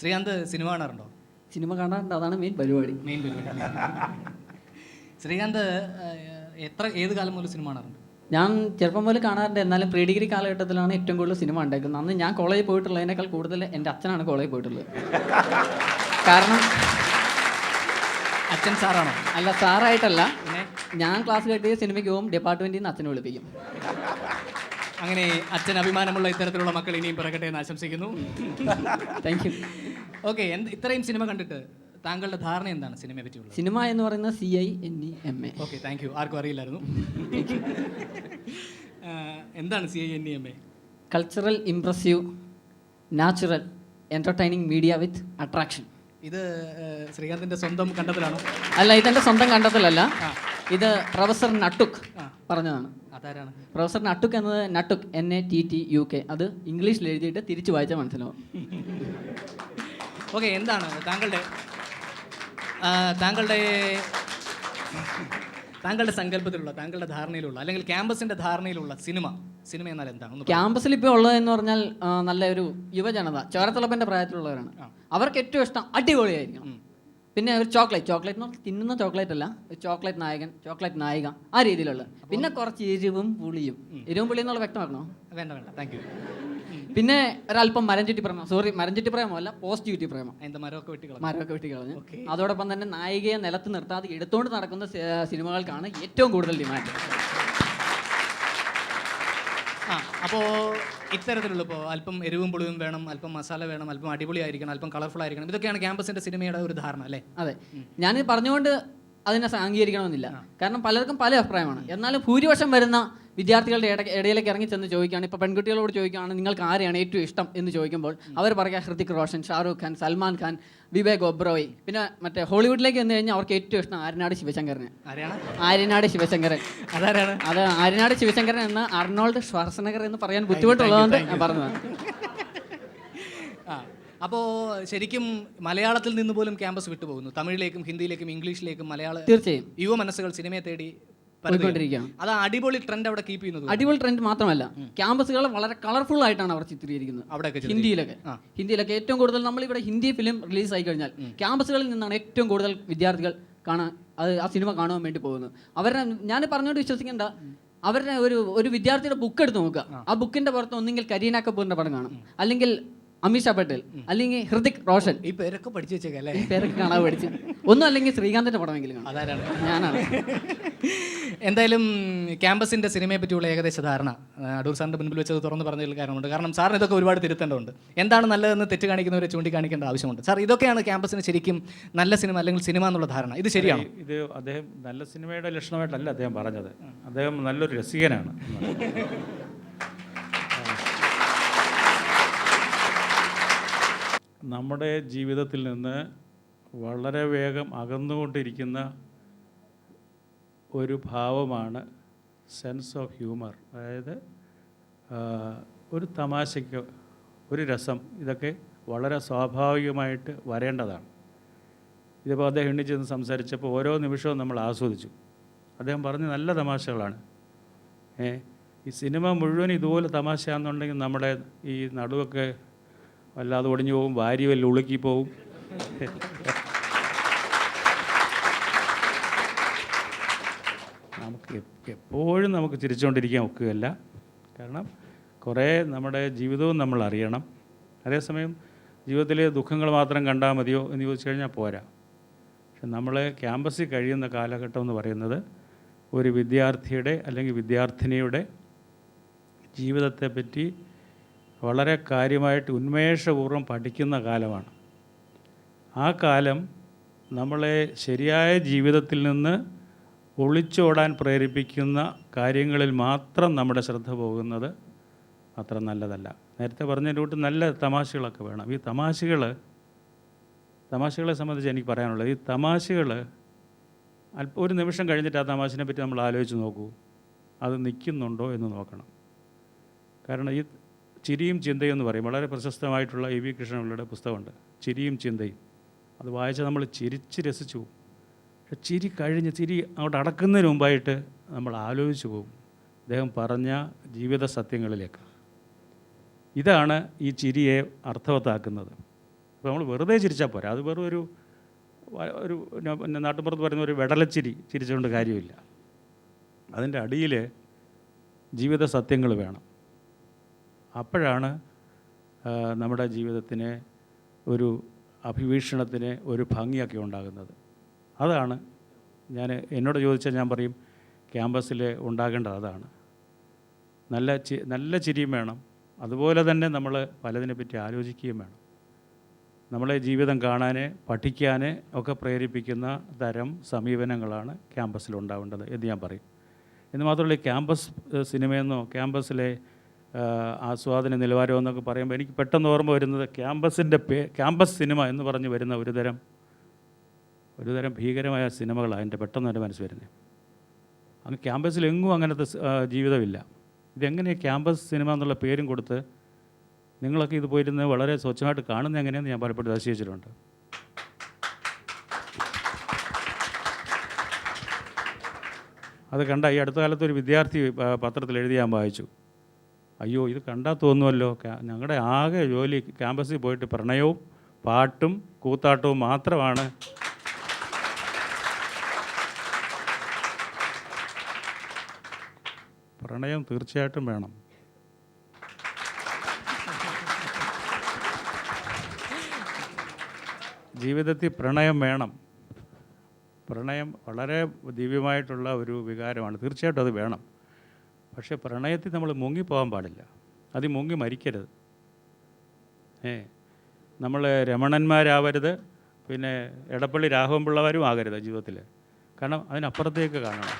Srikanth cinema കാണാറുണ്ടോ? Cinema കാണാറുണ്ട്. അതാണ് മെയിൻ പരിപാടി. മെയിൻ പരിപാടി. ശ്രീകാന്ത് എത്ര ഏത് കാലം മുതൽ സിനിമ കാണാറുണ്ട്? ഞാൻ ചെറുപ്പം മുതൽ കാണാറുണ്ട്. എന്നാലും പ്രീ ഡിഗ്രി കാലഘട്ടത്തിലാണ് ഏറ്റവും കൂടുതൽ സിനിമ ഉണ്ടാക്കുന്നത് അന്ന് ഞാൻ കോളേജിൽ പോയിട്ടുള്ളതിനേക്കാൾ കൂടുതൽ എന്റെ അച്ഛനാണ് കോളേജിൽ പോയിട്ടുള്ളത്. കാരണം അച്ഛൻ സാറാണോ? അല്ല സാറായിട്ടല്ല. ഞാൻ ക്ലാസ് കെട്ടിയ സിനിമയ്ക്ക് പോകും ഡിപ്പാർട്ട്മെന്റിൽ നിന്ന് അച്ഛനെ വിളിപ്പിക്കും. അങ്ങനെ അച്ഛൻ അഭിമാനമുള്ള ഇത്തരത്തിലുള്ള മക്കൾ ഇനിയും പിറകട്ടെ എന്ന് ആശംസിക്കുന്നു. താങ്ക് യു ഓക്കെ എന്ത് ഇത്രയും സിനിമ കണ്ടിട്ട് താങ്കളുടെ ധാരണ എന്താണ് സിനിമയെ പറ്റിയുള്ളത്? സിനിമ എന്ന് പറയുന്ന C I N E M A okay thank you ആർക്കും അറിയില്ലായിരുന്നു. എന്താണ് C I N E M A cultural impressive natural entertaining media with attraction ഇത് ശ്രീകാന്തിന്റെ സ്വന്തം കണ്ടെത്തലാണോ? അല്ല ഇതെന്റെ സ്വന്തം കണ്ടെത്തലല്ല. ഇത് പ്രൊഫസർ നട്ടുക്ക് പറഞ്ഞതാണ്. അതാരാണ്? പ്രൊഫസർ നട്ടുക്ക് എന്നത് നട്ടുക്ക് N A T T U K അത് ഇംഗ്ലീഷിൽ എഴുതിയിട്ട് തിരിച്ചു വായിച്ചാൽ മനസ്സിലാവും. ഓക്കെ എന്താണ് താങ്കളുടെ താങ്കളുടെ താങ്കളുടെ സങ്കല്പത്തിലുള്ള താങ്കളുടെ ധാരണയിലുള്ള അല്ലെങ്കിൽ ക്യാമ്പസിന്റെ ധാരണയിലുള്ള സിനിമ സിനിമ എന്നാൽ എന്താണ് ക്യാമ്പസിൽ ഇപ്പോൾ ഉള്ളതെന്ന് പറഞ്ഞാൽ നല്ലൊരു നല്ല ഒരു യുവജനത ചോരത്തിളപ്പന്റെ പ്രായത്തിലുള്ളവരാണ്. അവർക്ക് ഏറ്റവും ഇഷ്ടം അടിപൊളിയായിരിക്കണം. പിന്നെ ഒരു ചോക്ലേറ്റ് ചോക്ലേറ്റ് എന്ന് പറഞ്ഞാൽ തിന്നുന്ന ചോക്ലേറ്റ് അല്ല ഒരു ചോക്ലേറ്റ് നായകൻ ചോക്ലേറ്റ് നായിക ആ രീതിയിലുള്ള. പിന്നെ കുറച്ച് എരിവും പുളിയും. എരിവും പുളിയും എന്നുള്ള വ്യക്തമാക്കണോ? വേണ്ട വേണ്ട. താങ്ക് യു പിന്നെ ഒരല്പം മരം ചുറ്റി പ്രേമം. സോറി മരം ചുറ്റി പ്രേമമല്ല പോസിറ്റിവിറ്റി പ്രേമം. എന്താ മരമൊക്കെ വെട്ടിക്കളഞ്ഞു മരമൊക്കെ വെട്ടി കളഞ്ഞു. അതോടൊപ്പം തന്നെ നായികയെ നിലത്ത് നിർത്താതെ എടുത്തുകൊണ്ട് നടക്കുന്ന സിനിമകൾക്കാണ് ഏറ്റവും കൂടുതൽ ഡിമാൻഡ്. ആ അപ്പോൾ ഇത്തരത്തിലുള്ള ഇപ്പോൾ അല്പം എരിവും പുളിയും വേണം അല്പം മസാല വേണം അല്പം അടിപൊളി ആയിരിക്കണം അല്പം കളർഫുൾ ആയിരിക്കണം. ഇതൊക്കെയാണ് ക്യാമ്പസിന്റെ സിനിമയുടെ ഒരു ധാരണ അല്ലേ? അതെ. ഞാൻ പറഞ്ഞുകൊണ്ട് അതിനെ അംഗീകരിക്കണമെന്നില്ല. കാരണം പലർക്കും പല അഭിപ്രായമാണ്. എന്നാലും ഭൂരിപക്ഷം വരുന്ന വിദ്യാർത്ഥികളുടെ ഇട ഇടയിലേക്ക് ഇറങ്ങി ചെന്ന് ചോദിക്കുകയാണ് ഇപ്പോൾ പെൺകുട്ടികളോട് ചോദിക്കുകയാണ് നിങ്ങൾക്ക് ആരെയാണ് ഏറ്റവും ഇഷ്ടം? എന്ന് ചോദിക്കുമ്പോൾ അവർ പറയുക ഹൃതിക് റോഷൻ ഷാറൂഖ് ഖാൻ സൽമാൻ ഖാൻ വിവേക് ഒബ്രോയ് പിന്നെ മറ്റേ ഹോളിവുഡിലേക്ക് വന്നു കഴിഞ്ഞാൽ അവർക്ക് ഏറ്റവും ഇഷ്ടം ആര്യനാട് ശിവശങ്കരനെ. ആര്യനാട് ശിവശങ്കരൻ. അതാരാണ്? അത് ആര്യനാട് ശിവശങ്കരൻ എന്ന അർണോൾഡ് ശ്വാസനഗർ എന്ന് പറയാൻ ബുദ്ധിമുട്ടുള്ളതുകൊണ്ട് ഞാൻ പറഞ്ഞതാണ്. ആ അപ്പോൾ ശരിക്കും മലയാളത്തിൽ നിന്ന് പോലും ക്യാമ്പസ് വിട്ടുപോകുന്നു. തമിഴിലേക്കും ഹിന്ദിയിലേക്കും ഇംഗ്ലീഷിലേക്കും മലയാളം തീർച്ചയായും. യുവ മനസ്സുകൾ സിനിമയെ തേടി. അത് അടിപൊളി ട്രെൻഡ് അവിടെ കീപ്പ് ചെയ്യുന്നത് അടിപൊളി ട്രെൻഡ് മാത്രമല്ല. ക്യാമ്പസുകൾ വളരെ കളർഫുൾ ആയിട്ടാണ് അവർ ചിത്രീകരിക്കുന്നത്. അവിടെ. ഹിന്ദിയിലൊക്കെ. ഹിന്ദിയിലൊക്കെ ഏറ്റവും കൂടുതൽ നമ്മൾ ഇവിടെ ഹിന്ദി ഫിലിം റിലീസ് ആയി കഴിഞ്ഞാൽ ക്യാമ്പസുകളിൽ നിന്നാണ് ഏറ്റവും കൂടുതൽ വിദ്യാർത്ഥികൾ കാണാൻ അത് ആ സിനിമ കാണുവാൻ വേണ്ടി പോകുന്നത്. അവരുടെ ഞാൻ പറഞ്ഞുകൊണ്ട് വിശ്വസിക്കേണ്ട അവരുടെ ഒരു ഒരു വിദ്യാർത്ഥിയുടെ ബുക്ക് എടുത്ത് നോക്കുക. ആ. ബുക്കിന്റെ പുറത്ത് ഒന്നെങ്കിൽ കരീന കപൂറിന്റെ പടം കാണും. അല്ലെങ്കിൽ അമിഷ പട്ടേൽ അല്ലെങ്കിൽ ഹൃതിക് റോഷൻ. ഈ പേരൊക്കെ പഠിച്ചു വെച്ചേക്കല്ലേ ഈ പേരൊക്കെ കാണാൻ പഠിച്ചു. ഒന്നും അല്ലെങ്കിൽ ശ്രീകാന്തിന്റെ പടമെങ്കിലും കാണും. അതാരാണ്? ഞാനാണ്. എന്തായാലും ക്യാമ്പസിന്റെ സിനിമയെ പറ്റിയുള്ള ഏകദേശ ധാരണ ആ, അടൂർ സാറിന്റെ മുൻപിൽ വെച്ചത് തുറന്ന് പറഞ്ഞതിൽ കാരണമുണ്ട്. കാരണം സാറിന് ഇതൊക്കെ ഒരുപാട് തിരുത്തേണ്ടതുണ്ട്. എന്താണ് നല്ലതെന്ന് തെറ്റ് കാണിക്കുന്നവരെ ചൂണ്ടിക്കാണിക്കേണ്ട ആവശ്യമുണ്ട്. സാർ ഇതൊക്കെയാണ് ക്യാമ്പസിന് ശരിക്കും നല്ല സിനിമ അല്ലെങ്കിൽ സിനിമ എന്നുള്ള ധാരണ. ഇത് ശരിയാണ്? ഇത് അദ്ദേഹം നല്ല സിനിമയുടെ ലക്ഷണമായിട്ടല്ല അദ്ദേഹം പറഞ്ഞത്. അദ്ദേഹം നല്ലൊരു രസികനാണ്. നമ്മുടെ ജീവിതത്തിൽ നിന്ന് വളരെ വേഗം അകന്നുകൊണ്ടിരിക്കുന്ന ഒരു ഭാവമാണ് സെൻസ് ഓഫ് ഹ്യൂമർ അതായത് ഒരു തമാശയ്ക്ക് ഒരു രസം ഇതൊക്കെ വളരെ സ്വാഭാവികമായിട്ട് വരേണ്ടതാണ്. ഇതിപ്പോൾ അദ്ദേഹം എണ്ണി ചെന്ന് സംസാരിച്ചപ്പോൾ ഓരോ നിമിഷവും നമ്മൾ ആസ്വദിച്ചു. അദ്ദേഹം പറഞ്ഞ നല്ല തമാശകളാണ്. ഏ ഈ സിനിമ മുഴുവൻ ഇതുപോലെ തമാശയാണെന്നുണ്ടെങ്കിൽ നമ്മുടെ ഈ നടുവൊക്കെ വല്ലാതെ ഒടിഞ്ഞു പോകും ഭാര്യ വല്ല ഉളുക്കി പോവും നമുക്ക് എപ്പോഴും നമുക്ക് ചിരിച്ചുകൊണ്ടിരിക്കാൻ ഒക്കുകയല്ല. കാരണം കുറേ നമ്മുടെ ജീവിതവും നമ്മൾ അറിയണം. അതേസമയം ജീവിതത്തിലെ ദുഃഖങ്ങൾ മാത്രം കണ്ടാൽ മതിയോ എന്ന് ചോദിച്ചു കഴിഞ്ഞാൽ പോരാ. പക്ഷെ നമ്മൾ ക്യാമ്പസിൽ കഴിയുന്ന കാലഘട്ടം എന്ന് പറയുന്നത് ഒരു വിദ്യാർത്ഥിയുടെ അല്ലെങ്കിൽ വിദ്യാർത്ഥിനിയുടെ ജീവിതത്തെ പറ്റി വളരെ കാര്യമായിട്ട് ഉന്മേഷപൂർവം പഠിക്കുന്ന കാലമാണ്. ആ കാലം നമ്മളെ ശരിയായ ജീവിതത്തിൽ നിന്ന് ഒളിച്ചോടാൻ പ്രേരിപ്പിക്കുന്ന കാര്യങ്ങളിൽ മാത്രം നമ്മുടെ ശ്രദ്ധ പോകുന്നത് അത്ര നല്ലതല്ല. നേരത്തെ പറഞ്ഞ കൂട്ട് നല്ല തമാശകളൊക്കെ വേണം. ഈ തമാശകൾ തമാശകളെ സംബന്ധിച്ച് എനിക്ക് പറയാനുള്ളത് ഈ തമാശകൾ അല്പ ഒരു നിമിഷം കഴിഞ്ഞിട്ട് ആ തമാശനെ പറ്റി നമ്മൾ ആലോചിച്ച് നോക്കൂ. അത് നിൽക്കുന്നുണ്ടോ എന്ന് നോക്കണം. കാരണം ഈ ചിരിയും ചിന്തയും എന്ന് പറയും. വളരെ പ്രശസ്തമായിട്ടുള്ള എ വി കൃഷ്ണപിള്ളയുടെ പുസ്തകമുണ്ട്. ചിരിയും ചിന്തയും. അത് വായിച്ചാൽ നമ്മൾ ചിരിച്ച് രസിച്ചു പോകും. പക്ഷെ ചിരി കഴിഞ്ഞ് ചിരി അങ്ങോട്ട് അടക്കുന്നതിന് മുമ്പായിട്ട് നമ്മൾ ആലോചിച്ച് പോകും. അദ്ദേഹം പറഞ്ഞ ജീവിത സത്യങ്ങളിലേക്ക്. ഇതാണ് ഈ ചിരിയെ അർത്ഥവത്താക്കുന്നത്. അപ്പോൾ നമ്മൾ വെറുതെ ചിരിച്ചാൽ പോരാ. അത് വെറും ഒരു ഒരു നാട്ടുമ്പുറത്ത് പറയുന്ന ഒരു വെടലച്ചിരി ചിരിച്ചുകൊണ്ട് കാര്യമില്ല. അതിന്റെ അടിയിൽ ജീവിത സത്യങ്ങൾ വേണം. അപ്പോഴാണ് നമ്മുടെ ജീവിതത്തിന് ഒരു അഭിവീക്ഷണത്തിന് ഒരു ഭംഗിയൊക്കെ ഉണ്ടാകുന്നത്. അതാണ് ഞാൻ എന്നോട് ചോദിച്ചാൽ ഞാൻ പറയും ക്യാമ്പസിൽ ഉണ്ടാകേണ്ടത് അതാണ്. നല്ല ചി നല്ല ചിരിയും വേണം. അതുപോലെ തന്നെ നമ്മൾ പലതിനെ പറ്റി ആലോചിക്കുകയും വേണം. നമ്മളെ ജീവിതം കാണാൻ പഠിക്കാൻ ഒക്കെ പ്രേരിപ്പിക്കുന്ന തരം സമീപനങ്ങളാണ് ക്യാമ്പസിൽ ഉണ്ടാവേണ്ടത് എന്ന് ഞാൻ പറയും. എന്ന് മാത്രമല്ല ക്യാമ്പസ് സിനിമയെന്നോ ക്യാമ്പസിലെ ആസ്വാദന നിലവാരം എന്നൊക്കെ പറയുമ്പോൾ എനിക്ക് പെട്ടെന്ന് ഓർമ്മ വരുന്നത് ക്യാമ്പസിന്റെ പേ ക്യാമ്പസ് സിനിമ എന്ന് പറഞ്ഞ് വരുന്ന ഒരു തരം ഒരു തരം ഭീകരമായ സിനിമകളാണ് എന്റെ പെട്ടെന്ന് എന്റെ മനസ്സ് വരുന്നത് അങ്ങ് ക്യാമ്പസിലെങ്ങും അങ്ങനത്തെ ജീവിതമില്ല. ഇതെങ്ങനെ ക്യാമ്പസ് സിനിമ എന്നുള്ള പേരും കൊടുത്ത് നിങ്ങളൊക്കെ ഇത് പോയിരുന്ന് വളരെ സ്വച്ഛമായിട്ട് കാണുന്ന എങ്ങനെയെന്ന് ഞാൻ പലപ്പോഴും ദർശിച്ചിട്ടുണ്ട് അത് കണ്ട ഈ അടുത്ത കാലത്ത് ഒരു വിദ്യാർത്ഥി പത്രത്തിൽ എഴുതിയാൻ വായിച്ചു. അയ്യോ ഇത് കണ്ടാൽ തോന്നുമല്ലോ ഞങ്ങളുടെ ആകെ ജോലി ക്യാമ്പസിൽ പോയിട്ട് പ്രണയവും പാട്ടും കൂത്താട്ടവും മാത്രമാണ്. പ്രണയം തീർച്ചയായിട്ടും വേണം. ജീവിതത്തിൽ പ്രണയം വേണം. പ്രണയം വളരെ ദിവ്യമായിട്ടുള്ള ഒരു വികാരമാണ്. തീർച്ചയായിട്ടും അത് വേണം. പക്ഷേ പ്രണയത്തിൽ നമ്മൾ മുങ്ങിപ്പോകാൻ പാടില്ല. അതി മുങ്ങി മരിക്കരുത്. ഏ നമ്മൾ രമണന്മാരാവരുത് പിന്നെ എടപ്പള്ളി രാഘവൻ പിള്ളവരും ആകരുത് ജീവിതത്തിൽ കാരണം അതിനപ്പുറത്തേക്ക് കാണണം.